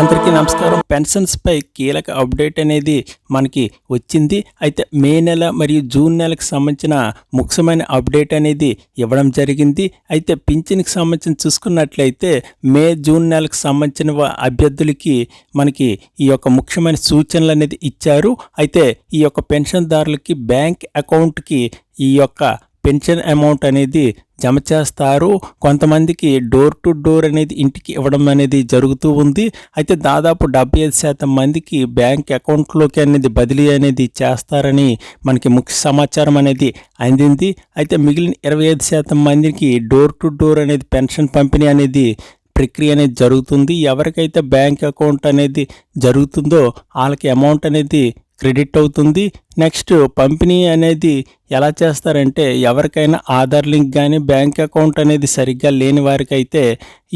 అందరికీ నమస్కారం. పెన్షన్స్ పై కీలక అప్డేట్ అనేది మనకి వచ్చింది. అయితే మే నెల మరియు జూన్ నెలకు సంబంధించిన ముఖ్యమైన అప్డేట్ అనేది ఇవ్వడం జరిగింది. అయితే పింఛన్కి సంబంధించి చూసుకున్నట్లయితే మే జూన్ నెలకు సంబంధించిన అభ్యర్థులకి మనకి ఈ యొక్క ముఖ్యమైన సూచనలు అనేది ఇచ్చారు. అయితే ఈ యొక్క పెన్షన్దారులకి బ్యాంక్ అకౌంట్కి ఈ యొక్క పెన్షన్ అమౌంట్ అనేది జమ చేస్తారు. కొంతమందికి డోర్ టు డోర్ అనేది ఇంటికి ఇవ్వడం అనేది జరుగుతూ ఉంది. అయితే దాదాపు డెబ్బై ఐదు శాతం మందికి బ్యాంక్ అకౌంట్లోకి అనేది బదిలీ అనేది చేస్తారని మనకి ముఖ్య సమాచారం అనేది అందింది. అయితే మిగిలిన ఇరవై ఐదు శాతం మందికి డోర్ టు డోర్ అనేది పెన్షన్ పంపిణీ అనేది ప్రక్రియ అనేది జరుగుతుంది. ఎవరికైతే బ్యాంక్ అకౌంట్ అనేది జరుగుతుందో వాళ్ళకి అమౌంట్ అనేది క్రెడిట్ అవుతుంది. నెక్స్ట్ పంపిణీ అనేది ఎలా చేస్తారంటే ఎవరికైనా ఆధార్ లింక్ కానీ బ్యాంక్ అకౌంట్ అనేది సరిగ్గా లేని వారికైతే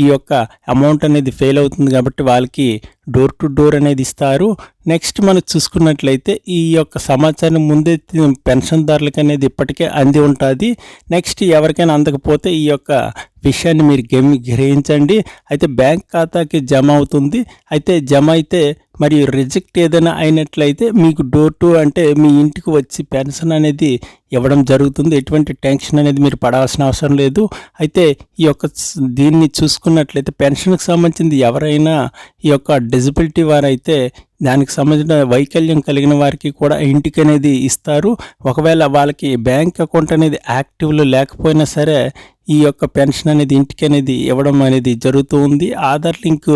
ఈ యొక్క అమౌంట్ అనేది ఫెయిల్ అవుతుంది కాబట్టి వాళ్ళకి డోర్ టు డోర్ అనేది ఇస్తారు. నెక్స్ట్ మనం చూసుకున్నట్లయితే ఈ యొక్క సమాచారం ముందే పెన్షన్ పెన్షన్దారులకు అనేది ఇప్పటికే అంది ఉంటుంది. నెక్స్ట్ ఎవరికైనా అందకపోతే ఈ యొక్క విషయాన్ని మీరు గమి గ్రహించండి. అయితే బ్యాంక్ ఖాతాకి జమ అవుతుంది. అయితే జమ అయితే మరియు రిజెక్ట్ ఏదైనా అయినట్లయితే మీకు డోర్ టు అంటే మీ ఇంటికి వచ్చి పెన్షన్ అనేది ఇవ్వడం జరుగుతుంది. ఎటువంటి టెన్షన్ అనేది మీరు పడాల్సిన అవసరం లేదు. అయితే ఈ యొక్క దీన్ని చూసుకున్నట్లయితే పెన్షన్కి సంబంధించింది ఎవరైనా ఈ యొక్క డిజబిలిటీ వారైతే దానికి సంబంధించిన వైకల్యం కలిగిన వారికి కూడా ఇంటికి అనేది ఇస్తారు. ఒకవేళ వాళ్ళకి బ్యాంక్ అకౌంట్ అనేది యాక్టివ్లో లేకపోయినా సరే ఈ యొక్క పెన్షన్ అనేది ఇంటికి అనేది ఇవ్వడం అనేది జరుగుతూ ఉంది. ఆధార్ లింక్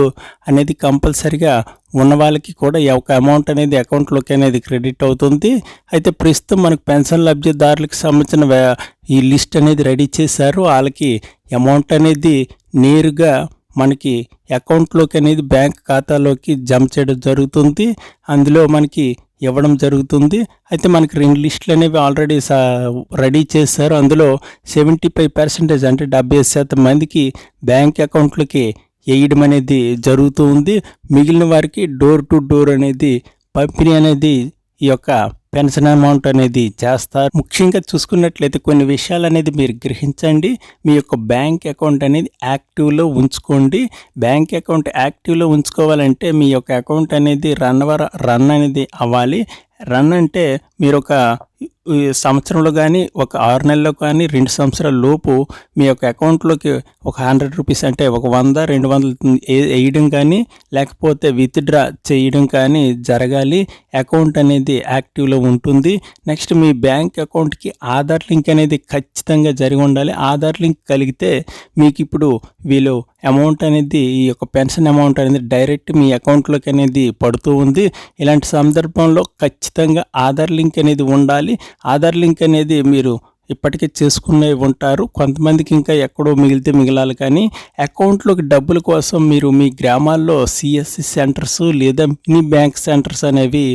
అనేది కంపల్సరిగా ఉన్న వాళ్ళకి కూడా ఈ యొక్క అమౌంట్ అనేది అకౌంట్లోకి అనేది క్రెడిట్ అవుతుంది. అయితే ప్రస్తుతం మనకు పెన్షన్ లబ్ధి లబ్ధిదారులకు సంబంధించిన ఈ లిస్ట్ అనేది రెడీ చేశారు. వాళ్ళకి అమౌంట్ అనేది నేరుగా మనకి అకౌంట్లోకి అనేది బ్యాంక్ ఖాతాలోకి జమ చేయడం జరుగుతుంది. అందులో మనకి ఇవ్వడం జరుగుతుంది. అయితే మనకి రెండు లిస్టులు అనేవి ఆల్రెడీ సా రెడీ చేశారు. అందులో సెవెంటీ ఫైవ్ పర్సెంటేజ్ అంటే డెబ్బై శాతం మందికి బ్యాంక్ అకౌంట్లకి వేయడం అనేది జరుగుతూ ఉంది మిగిలిన వారికి డోర్ టు డోర్ అనేది పంపిణీ అనేది ఈ యొక్క పెన్షన్ అమౌంట్ అనేది చేస్తారు. ముఖ్యంగా చూసుకున్నట్లయితే కొన్ని విషయాలు అనేది మీరు గ్రహించండి. మీ యొక్క బ్యాంక్ అకౌంట్ అనేది యాక్టివ్లో ఉంచుకోండి. బ్యాంక్ అకౌంట్ యాక్టివ్లో ఉంచుకోవాలంటే మీ యొక్క అకౌంట్ అనేది రన్ వర రన్ అనేది అవ్వాలి. రన్ అంటే మీరు ఒక సంవత్సరంలో కానీ ఒక ఆరు నెలల్లో కానీ రెండు సంవత్సరాల లోపు మీ యొక్క అకౌంట్లోకి ఒక హండ్రెడ్ రూపీస్ అంటే ఒక వంద రెండు వందలు వేయడం కానీ లేకపోతే విత్డ్రా చేయడం కానీ జరగాలి. అకౌంట్ అనేది యాక్టివ్లో ఉంటుంది. నెక్స్ట్ మీ బ్యాంక్ అకౌంట్కి ఆధార్ లింక్ అనేది ఖచ్చితంగా జరిగి ఉండాలి. ఆధార్ లింక్ కలిగితే మీకు ఇప్పుడు వీళ్ళు అమౌంట్ అనేది ఈ యొక్క పెన్షన్ అమౌంట్ అనేది డైరెక్ట్ మీ అకౌంట్లోకి అనేది పడుతూ ఉంది. ఇలాంటి సందర్భంలో ఖచ్చితంగా ఖచ్చితంగా ఆధార్ లింక్ అనేది ఉండాలి. ఆధార్ లింక్ అనేది మీరు ఇప్పటికే చేసుకునే ఉంటారు. కొంతమందికి ఇంకా ఎక్కడో మిగిలితే మిగలాలి కానీ అకౌంట్లోకి డబ్బుల కోసం మీరు మీ గ్రామాల్లో సిఎస్సి సెంటర్స్ లేదా మినీ బ్యాంక్ సెంటర్స్ అనేవి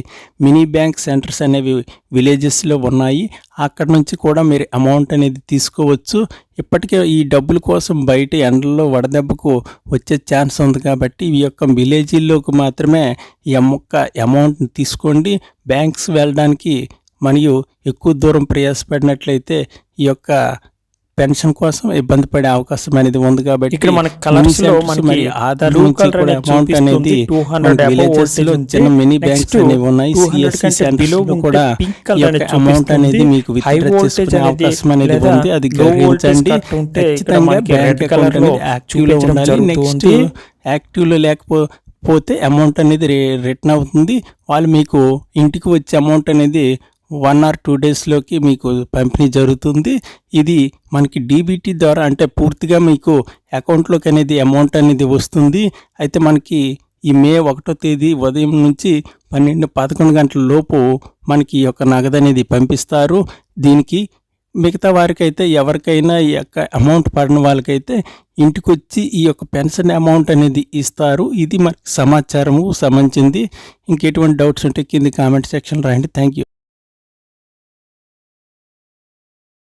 మినీ బ్యాంక్ సెంటర్స్ అనేవి విలేజెస్లో ఉన్నాయి. అక్కడ నుంచి కూడా మీరు అమౌంట్ అనేది తీసుకోవచ్చు. ఇప్పటికే ఈ డబ్బుల కోసం బయట ఎండల్లో వడదెబ్బకు వచ్చే ఛాన్స్ ఉంది కాబట్టి ఈ యొక్క విలేజీల్లోకి మాత్రమే ఈ అమ్మొక్క అమౌంట్ని తీసుకోండి. బ్యాంక్స్ వెళ్ళడానికి మరియు ఎక్కువ దూరం ప్రయాసపడినట్లయితే ఈ యొక్క పెన్షన్ కోసం ఇబ్బంది పడే అవకాశం అనేది ఉంది కాబట్టి ఇక్కడ మన కలర్స్లో మనకి ఆధార్ కూడా అమౌంట్ అనేది చూపిస్తుంది. 200 మన above villages లో చిన్న. మినీ బ్యాంక్స్ అనేవి ఉన్నాయి 200 సిఎస్సి సెంటర్స్ below లో కూడా అమౌంట్ అనేది. మీకు విత్డ్రా చేసుకునే అనేది అవకాశం అనేది ఉంది అది ఇక్కడ ఖచ్చితంగా బ్యాంక్ అకౌంట్లో అనేది యాక్టివ్లో చూపించడం ఉండాలి నెక్స్ట్ ఉంది. యాక్టివ్లో లేకపోతే అమౌంట్ అనేది రిటర్న్ అవుతుంది వాళ్ళు మీకు ఇంటికి వచ్చే అమౌంట్ అనేది వన్ ఆర్ టూ డేస్లోకి మీకు పంపిణీ జరుగుతుంది. ఇది మనకి డీబీటీ ద్వారా అంటే పూర్తిగా మీకు అకౌంట్లోకి అనేది అమౌంట్ అనేది వస్తుంది. అయితే మనకి ఈ మే ఒకటో తేదీ ఉదయం నుంచి పన్నెండు పదకొండు గంటల లోపు మనకి ఈ యొక్క నగదు అనేది పంపిస్తారు. దీనికి మిగతా వారికైతే ఎవరికైనా ఈ యొక్క అమౌంట్ పడిన వాళ్ళకైతే ఇంటికి వచ్చి ఈ యొక్క పెన్షన్ అమౌంట్ అనేది ఇస్తారు. ఇది మనకి సమాచారము సంబంధించింది. ఇంకెటువంటి డౌట్స్ ఉంటే కింది కామెంట్ సెక్షన్ రాయండి. Thank you